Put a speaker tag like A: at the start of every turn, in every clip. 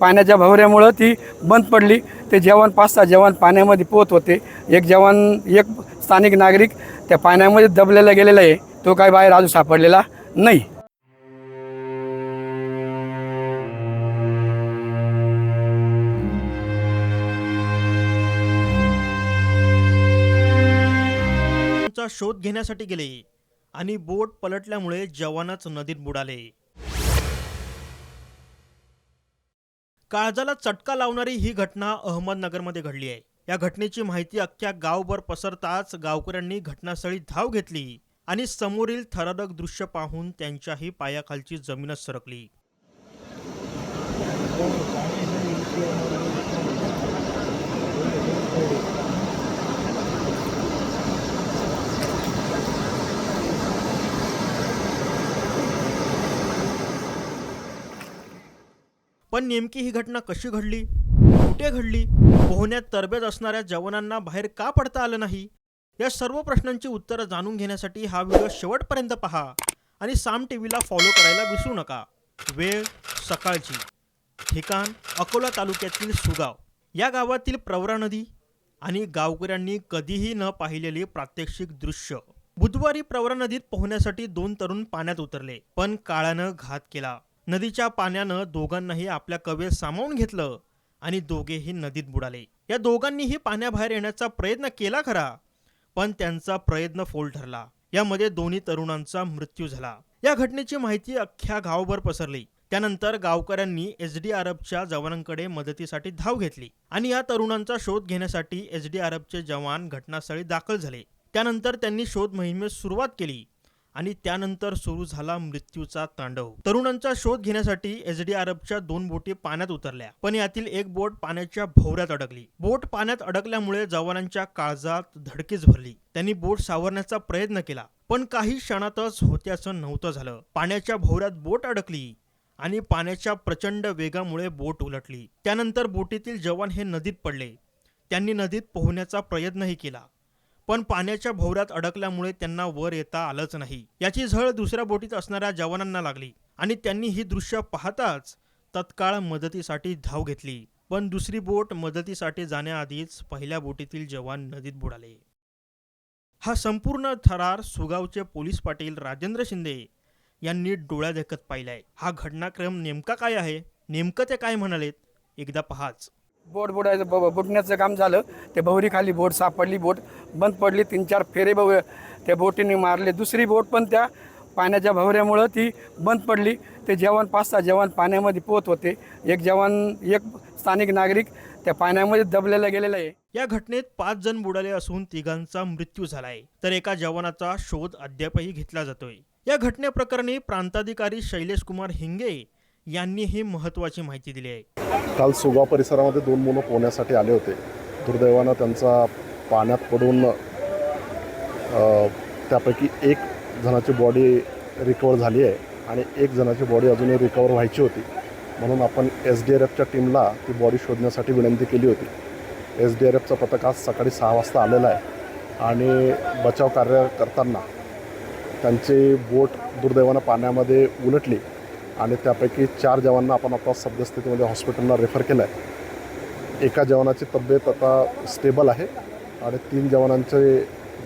A: पाण्याच्या भवऱ्यामुळं ती बंद पडली. ते जेवण पाच सहा जवान पाण्यामध्ये पोहत होते. एक जवान एक स्थानिक नागरिक त्या पाण्यामध्ये दबलेला गेलेला आहे. तो काय बाहेर अजून सापडलेला नाही.
B: चा शोध घेण्यासाठी गेले. आणि बोट पलटल्यामुळे जवानच नदीत बुडाले. काळजाला चटका लावणारी ही घटना अहमदनगरमध्ये घडली आहे. या घटनेची माहिती अख्ख्या गावभर पसरताच गावकऱ्यांनी घटनास्थळी धाव घेतली आणि समोरील थरारक दृश्य पाहून त्यांच्याही पायाखालची जमीनच सरकली. पण नेमकी ही घटना कशी घडली? कुठे घडली? पोहण्यात तरबेज असणाऱ्या जवानांना बाहेर का पडता आलं नाही? या सर्व प्रश्नांची उत्तरं जाणून घेण्यासाठी हा व्हिडिओ शेवटपर्यंत पहा आणि साम टी व्हीला फॉलो करायला विसरू नका. वेळ सकाळची. ठिकाण अकोला तालुक्यातील सुगाव. या गावातील प्रवरा नदी आणि गावकऱ्यांनी कधीही न पाहिलेले प्रात्यक्षिक दृश्य. बुधवारी प्रवरा नदीत पोहण्यासाठी दोन तरुण पाण्यात उतरले पण काळानं घात केला. नदीच्या पाण्यानं दोघांनाही आपल्या कवेत सामावून घेतलं आणि दोघेही नदीत बुडाले. या दोघांनीही पाण्याबाहेर येण्याचा प्रयत्न केला खरा पण त्यांचा प्रयत्न फोल ठरला. यामध्ये दोन्ही तरुणांचा मृत्यू झाला. या घटनेची माहिती अख्ख्या गावभर पसरली. त्यानंतर गावकऱ्यांनी एस डी आरबच्या जवानांकडे मदतीसाठी धाव घेतली आणि या तरुणांचा शोध घेण्यासाठी एस डी आरबचे जवान घटनास्थळी दाखल झाले. त्यानंतर त्यांनी शोध मोहिमेस सुरुवात केली. आणि त्यानंतर सुरू झाला मृत्यूचा तांडव. तरुणांचा शोध घेण्यासाठी एस डी आर एफच्या दोन बोटी पाण्यात उतरल्या. पण यातील एक बोट पाण्याच्या भोवऱ्यात अडकली. बोट पाण्यात अडकल्यामुळे जवानांच्या काळजात धडकीच भरली. त्यांनी बोट सावरण्याचा प्रयत्न केला पण काही क्षणातच होत्याचं नव्हतं झालं. पाण्याच्या भोवऱ्यात बोट अडकली आणि पाण्याच्या प्रचंड वेगामुळे बोट उलटली. त्यानंतर बोटीतील जवान हे नदीत पडले. त्यांनी नदीत पोहण्याचा प्रयत्नही केला. पण पाण्याच्या भोवऱ्यात अडकल्यामुळे त्यांना वर येता आलंच नाही. याची झळ दुसऱ्या बोटीत असणाऱ्या जवानांना लागली आणि त्यांनी ही दृश्य पाहताच तत्काळ मदतीसाठी धाव घेतली. पण दुसरी बोट मदतीसाठी जाण्याआधीच पहिल्या बोटीतील जवान नदीत बुडाले. हा संपूर्ण थरार सुगावचे पोलीस पाटील राजेंद्र शिंदे यांनी डोळ्या देखत पाहिलाय. हा घटनाक्रम नेमका काय आहे? नेमकं ते काय म्हणालेत? एकदा पहाच.
A: बोट बुडायचं ब- बुडण्याचं काम झालं. ते भवरीखाली बोट सापडली बोट बंद पडली. तीन चार फेरे बव त्या बोटीने मारले. दुसरी बोट पण त्या पाण्याच्या भवऱ्यामुळं ती बंद पडली. ते जवान पाच सहा जवान पाण्यामध्ये पोहत होते. एक जवान एक स्थानिक नागरिक त्या पाण्यामध्ये दबलेला गेलेला आहे.
B: या घटनेत पाच जण बुडाले असून तिघांचा मृत्यू झालाय. तर एका जवानाचा शोध अद्यापही घेतला जातोय. या घटनेप्रकरणी प्रांताधिकारी शैलेश कुमार हिंगे यांनी ही महत्वाची माहिती दिली आहे.
C: काल सुगाव परिसरामध्ये दोन मुलं पोहण्यासाठी आले होते. दुर्दैवानं त्यांचा पाण्यात पडून त्यापैकी एक जणाची बॉडी रिकवर झाली आहे आणि एक जणाची बॉडी अजूनही रिकवर व्हायची होती. म्हणून आपण एस डी आर एफच्या टीमला ती बॉडी शोधण्यासाठी विनंती केली होती. एस डी आर एफचं पथक आज सकाळी सहा वाजता आलेलं आहे आणि बचाव कार्य करताना त्यांची बोट दुर्दैवानं पाण्यामध्ये उलटली. आणि त्यापैकी चार जवानांना आपण आता सद्यस्थितीमध्ये हॉस्पिटलला रेफर केलं आहे. एका जवानाची तब्येत आता स्टेबल आहे आणि तीन जवानांचे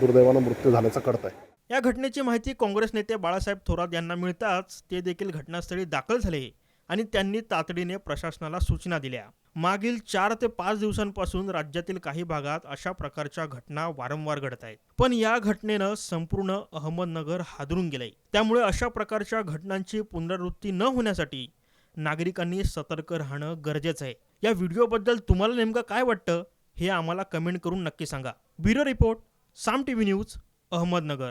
C: दुर्दैवानं मृत्यू झाल्याचं कळतं आहे
B: या घटनेची माहिती काँग्रेस नेते बाळासाहेब थोरात यांना मिळताच ते देखील घटनास्थळी दाखल झाले आणि त्यांनी तातडीने प्रशासनाला सूचना दिल्या. मागील चार ते पाच दिवसांपासून राज्यातील काही भागात अशा प्रकारच्या घटना वारंवार घडत आहेत. पण या घटनेनं संपूर्ण अहमदनगर हादरून गेलंय. त्यामुळे अशा प्रकारच्या घटनांची पुनरावृत्ती न होण्यासाठी नागरिकांनी सतर्क राहणं गरजेचं आहे. या व्हिडिओबद्दल तुम्हाला नेमकं काय वाटतं हे आम्हाला कमेंट करून नक्की सांगा. Bureau report Saam T V news Ahmednagar.